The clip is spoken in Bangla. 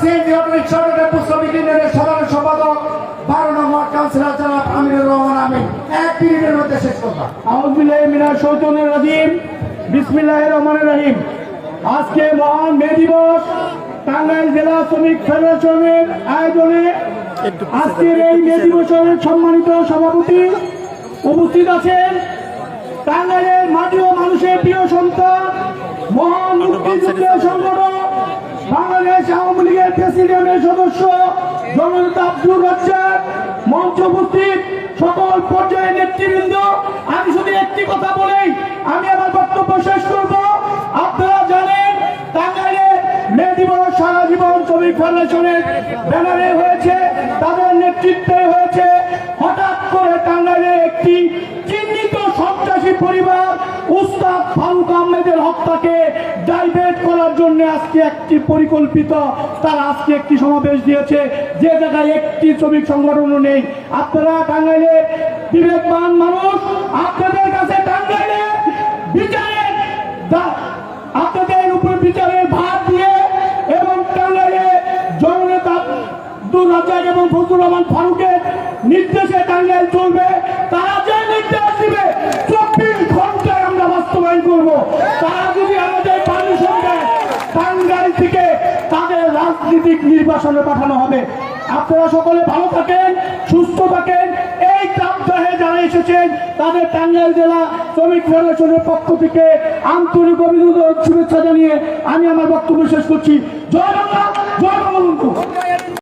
সিএনজি অটো রিক্সা টেম্পু শ্রমিক ইউনিয়নের সাধারণ সম্পাদক বারো নম্বর কাউন্সিলর জনাব আমিনুর রহমান আমিন। এক মিনিটের মধ্যে শেষ কথা আউজবিল্লাহ মিনার শৈতনের রাজিম। বিসমিল্লাহ রহমান রহিম। আজকে মহান মে দিবস টাঙ্গাইল জেলা শ্রমিক ফেডারেশনের আয়োজনে আজকের এই মে দিবসের সম্মানিত সভাপতি উপস্থিত আছেন টাঙ্গাইলের মাটি ও মানুষের প্রিয় সন্তান মহান মুক্তিযুদ্ধের সংগঠন প্রেসিডেন্টের সদস্য জননেতা আব্দুর রাজ্জাক মঞ্চ উপস্থিত সকল পর্যায়ের নেতৃবৃন্দ। আমি শুধু একটি কথা বলেই আমি আমার বক্তব্য শেষ করব। আপনারা জানেন, টাঙ্গাইলে মে দিবস সারা জীবন শ্রমিক ফেডারেশনের ব্যানারে হয়েছে, তাদের নেতৃত্বে হয়েছে। হঠাৎ করে টাঙ্গাইলে একটি পরিবার, উস্তাদ ফারুক আহমেদের হত্যাকে ডাইভার্ট করার জন্য আজকে একটি পরিকল্পিত, তারা আজকে একটি সমাবেশ দিয়েছে। যে জায়গায় একটি শ্রমিক সংগঠনও নেই। আপনারা বিবেকবান মানুষ, আপনাদের কাছে আপনাদের উপর বিচারের দিয়ে এবং জননেতা এবং ফজলুর রহমান ফারুকের নির্দেশে টাঙ্গাইল চলবে তারা যে নির্দেশ দিবে চব্বিশ ঘন্টায় আমরা বাস্তবায়ন করব। তারা যদি আমাদের পারমিশন দেয় টাঙ্গাইল থেকে তাদের রাজনীতিক নির্বাচনে পাঠানো হবে। আপনারা সকলে ভালো থাকেন, সুস্থ থাকেন। এই সপ্তাহে যারা এসেছেন, তাদের টাঙ্গাইল জেলা শ্রমিক ফেডারেশনের পক্ষ থেকে আন্তরিক অভিনন্দন শুভেচ্ছা জানিয়ে আমি আমার বক্তব্য শেষ করছি। জয় বাংলা!